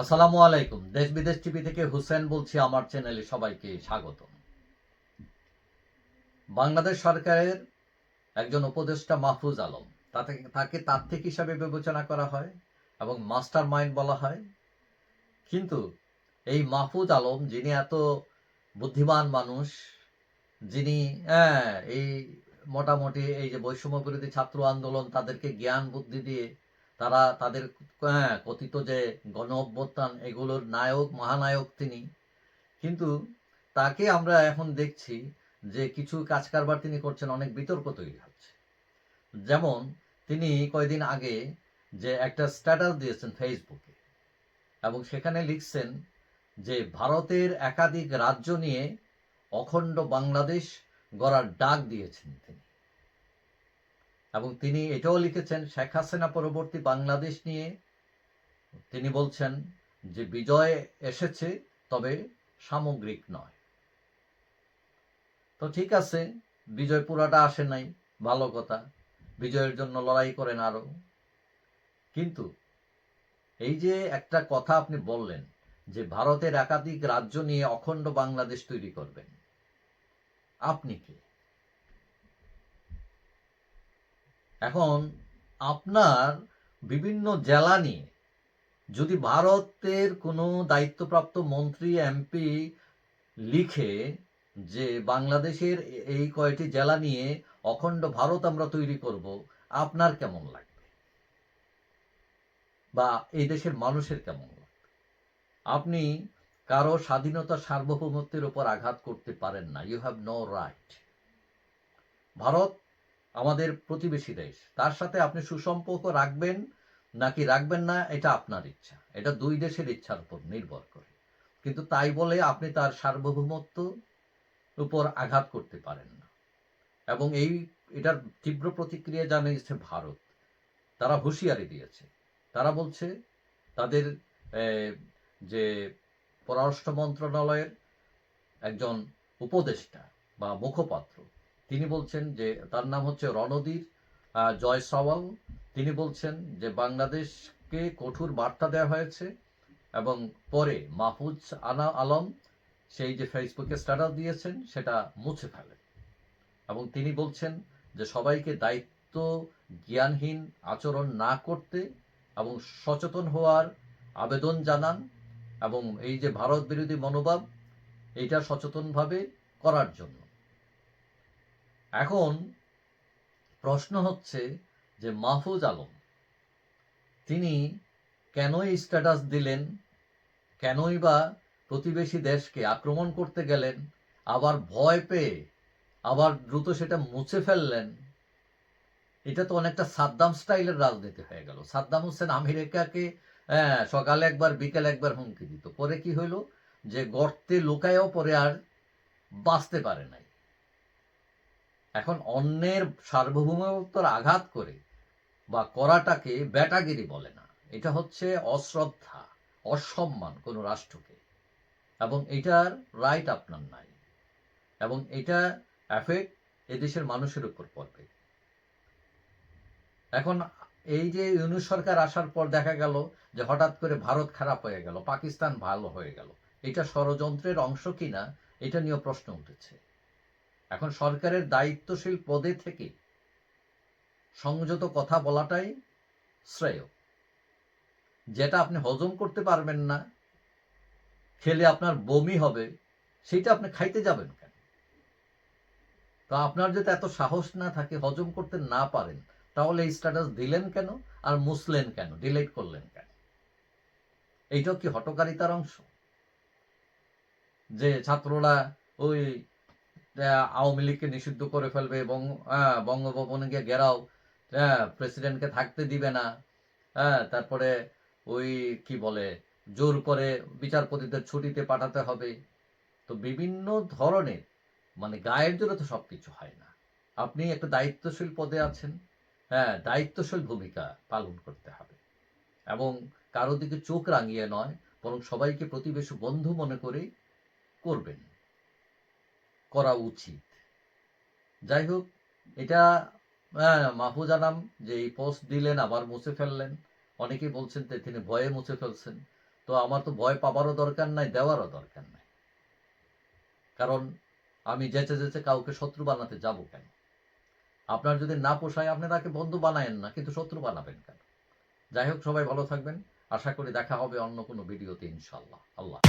আসসালামু আলাইকুম। দেশ বিদেশ টিভি থেকে হুসেন বলছি, আমার চ্যানেলে সবাইকে স্বাগত বাংলাদেশ সরকারের একজন উপদেষ্টা মাহফুজ আলম, তাতে তাকে তাত্ত্বিক হিসাবে বিবেচনা করা হয় এবং মাস্টার মাইন্ড বলা হয়। কিন্তু এই মাহফুজ আলম, যিনি এত বুদ্ধিমান মানুষ, যিনি হ্যাঁ এই মোটামুটি এই যে বৈষম্য বিরোধী ছাত্র আন্দোলন, তাদেরকে জ্ঞান বুদ্ধি দিয়ে তারা তাদের হ্যাঁ, কথিত যে গণ অভ্যুত্থান এগুলোর নায়ক মহানায়ক তিনি। কিন্তু তাকে আমরা এখন দেখছি যে কিছু কাজ কারবার তিনি করছেন অনেক বিতর্ক তৈরি হচ্ছে। যেমন তিনি কয়েকদিন আগে যে একটা স্ট্যাটাস দিয়েছেন ফেসবুকে এবং সেখানে লিখছেন যে ভারতের একাধিক রাজ্য নিয়ে অখণ্ড বাংলাদেশ গড়ার ডাক দিয়েছেন তিনি। এবং তিনি এটাও লিখেছেন, শেখ হাসিনা পরবর্তী বাংলাদেশ নিয়ে তিনি বলছেন যে, বিজয় এসেছে তবে সামগ্রিক নয়। তো ঠিক আছে, বিজয় পুরাটা আসে নাই, ভালো কথা। বিজয়ের জন্য লড়াই করেন আরও কিন্তু এই যে একটা কথা আপনি বললেন যে, ভারতের একাধিক রাজ্য নিয়ে অখণ্ড বাংলাদেশ তৈরি করবেন, আপনি কে? এখন আপনার বিভিন্ন জেলা নিয়ে যদি ভারতের কোনো দায়িত্বপ্রাপ্ত মন্ত্রী, এমপি লিখে যে বাংলাদেশের এই কয়টি জেলা নিয়ে অখণ্ড ভারত আমরা তৈরি করব, আপনার কেমন লাগবে? বা এই দেশের মানুষের কেমন লাগবে? আপনি কারও স্বাধীনতা সার্বভৌমত্বের উপর আঘাত করতে পারেন না। You have no right Bharat আমাদের প্রতিবেশী দেশ। তার সাথে আপনি সুসম্পর্ক রাখবেন নাকি রাখবেন না, এটা আপনার ইচ্ছা। এটা দুই দেশের ইচ্ছার উপর নির্ভর করে। কিন্তু তাই বলে আপনি তার সার্বভৌমত্ব উপর আঘাত করতে পারেন না। এবং এই, এটার তীব্র প্রতিক্রিয়া জানিয়েছে ভারত। তারা হুঁশিয়ারি দিয়েছে। তারা বলছে, তাদের যে পররাষ্ট্র মন্ত্রণালয়ের একজন উপদেষ্টা বা মুখপাত্র তিনি বলছেন যে তার নাম হচ্ছে রণধীর জয় জয়সওয়াল তিনি বলছেন যে বাংলাদেশকে কঠোর বার্তা দেওয়া হয়েছে এবং পরে মাহফুজ আনা আলম সেই যে ফেসবুকে স্ট্যাটাস দিয়েছেন, সেটা মুছে ফেলে। এবং তিনি বলছেন যে সবাইকে দায়িত্ব জ্ঞানহীন আচরণ না করতে এবং সচেতন হওয়ার আবেদন জানান এবং এই যে ভারত বিরোধী মনোভাব, এইটা সচেতনভাবে করার জন্য। এখন প্রশ্ন হচ্ছে যে মাহফুজ আলম তিনি কেনই স্ট্যাটাস দিলেন? কেনই বা প্রতিবেশী দেশকে আক্রমণ করতে গেলেন? আবার ভয় পেয়ে আবার দ্রুত সেটা মুছে ফেললেন? এটা তো অনেকটা সাদ্দাম স্টাইলের রাজনীতি হয়ে গেল। সাদ্দাম হোসেন আমেরিকাকে হ্যাঁ, সকালে একবার বিকেল একবার হুমকি দিত। পরে কি হইল? যে গর্তে লুকায়ও পরে আর বাঁচতে পারে নাই। এখন অন্যের সার্বভৌমত্বর আঘাত করে বা করাটাকে ব্যাটাগিরি বলে না। এটা হচ্ছে অশ্রদ্ধা, অসম্মান কোনো রাষ্ট্রকে। এবং এটার রাইট আপনার নাই। এবং এটা এফেক্ট এদেশের মানুষের উপর পড়বে। এখন এই যে ইউনুস সরকার আসার পর দেখা গেল যে হঠাৎ করে ভারত খারাপ হয়ে গেল, পাকিস্তান ভালো হয়ে গেল, এটা ষড়যন্ত্রের অংশ কিনা, এটা নিয়ে প্রশ্ন উঠেছে। এখন সরকারের দায়িত্বশীল পদে থেকে সংযত কথা বলাটাই শ্রেয়। যেটা আপনি হজম করতে পারবেন না, খেলে আপনার বমি হবে, সেটা আপনি খাইতে যাবেন কেন? তো আপনার যদি এত সাহস না থাকে, হজম করতে না পারেন, তাহলে এই স্ট্যাটাস দিলেন কেন আর মুসলেন কেন ডিলেট করলেন কেন? এইটাও কি হটকারিতার অংশ? যে ছাত্ররা ওই আওয়ামী লীগকে নিষিদ্ধ করে ফেলবে এবং বঙ্গভবনে গিয়ে গেরাও হ্যাঁ প্রেসিডেন্টকে থাকতে দিবে না হ্যাঁ তারপরে ওই কি বলে, জোর করে বিচারপতিদের ছুটিতে পাঠাতে হবে। তো বিভিন্ন ধরনের মানে গায়ের জোরে তো সব কিছু হয় না। আপনি একটা দায়িত্বশীল পদে আছেন হ্যাঁ দায়িত্বশীল ভূমিকা পালন করতে হবে। এবং কারও দিকে চোখ রাঙিয়ে নয়, বরং সবাইকে প্রতিবেশী বন্ধু মনে করে করবেন। করা উচিত। যাই হোক এটা হ্যাঁ, মাহফুজ আনাম যে এই পোস্ট দিলেন আবার মুছে ফেললেন। অনেকেই বলছেন যে তিনি ভয়ে মুছে ফেলছেন। তো আমার তো ভয় পাবারও দরকার নাই দেওয়ারও দরকার নাই। কারণ আমি যেচে যেচে কাউকে শত্রু বানাতে যাব কেন? আপনার যদি না পোষায় আপনি তাকে বন্ধু বানায়েন না কিন্তু শত্রু বানাবেন কেন? যাই হোক সবাই ভালো থাকবেন। আশা করি দেখা হবে অন্য কোনো ভিডিওতে ইনশাল্লাহ আল্লাহ